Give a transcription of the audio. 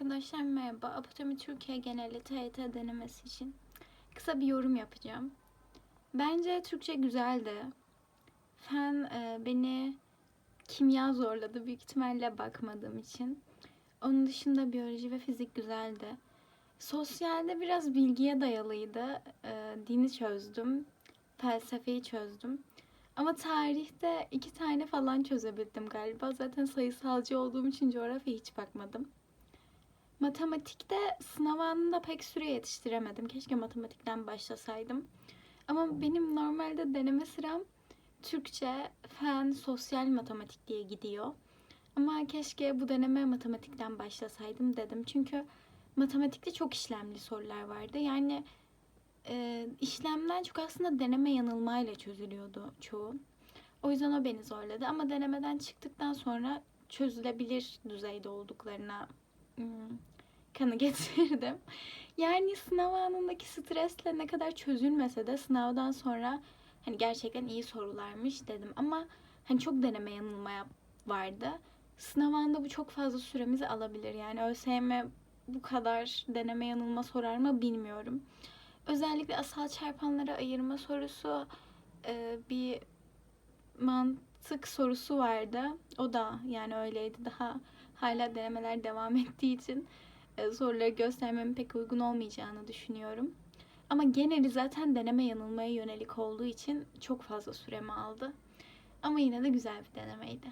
Arkadaşlar merhaba. Apatomi Türkiye geneli TYT denemesi için kısa bir yorum yapacağım. Bence Türkçe güzeldi. Fen e, beni kimya zorladı büyük ihtimalle bakmadığım için. Onun dışında biyoloji ve fizik güzeldi. Sosyalde biraz bilgiye dayalıydı. E, dini çözdüm. Felsefeyi çözdüm. Ama tarihte iki tane falan çözebildim galiba. Zaten sayısalcı olduğum için coğrafya hiç bakmadım. Matematikte sınav anında pek süre yetiştiremedim. Keşke matematikten başlasaydım. Ama benim normalde deneme sıram Türkçe, fen, sosyal matematik diye gidiyor. Ama keşke bu deneme matematikten başlasaydım dedim. Çünkü matematikte çok işlemli sorular vardı. Yani e, işlemden çok aslında deneme yanılmayla çözülüyordu çoğu. O yüzden o beni zorladı. Ama denemeden çıktıktan sonra çözülebilir düzeyde olduklarına kanı getirdim. Yani sınav anındaki stresle ne kadar çözülmese de sınavdan sonra hani gerçekten iyi sorularmış dedim. Ama hani çok deneme yanılma vardı. Sınav anında bu çok fazla süremizi alabilir. Yani ÖSYM bu kadar deneme yanılma sorar mı bilmiyorum. Özellikle asal çarpanlara ayırma sorusu bir mantık sorusu vardı. O da yani öyleydi. Daha hala denemeler devam ettiği için e, soruları göstermemin pek uygun olmayacağını düşünüyorum. Ama geneli zaten deneme yanılmaya yönelik olduğu için çok fazla süremi aldı. Ama yine de güzel bir denemeydi.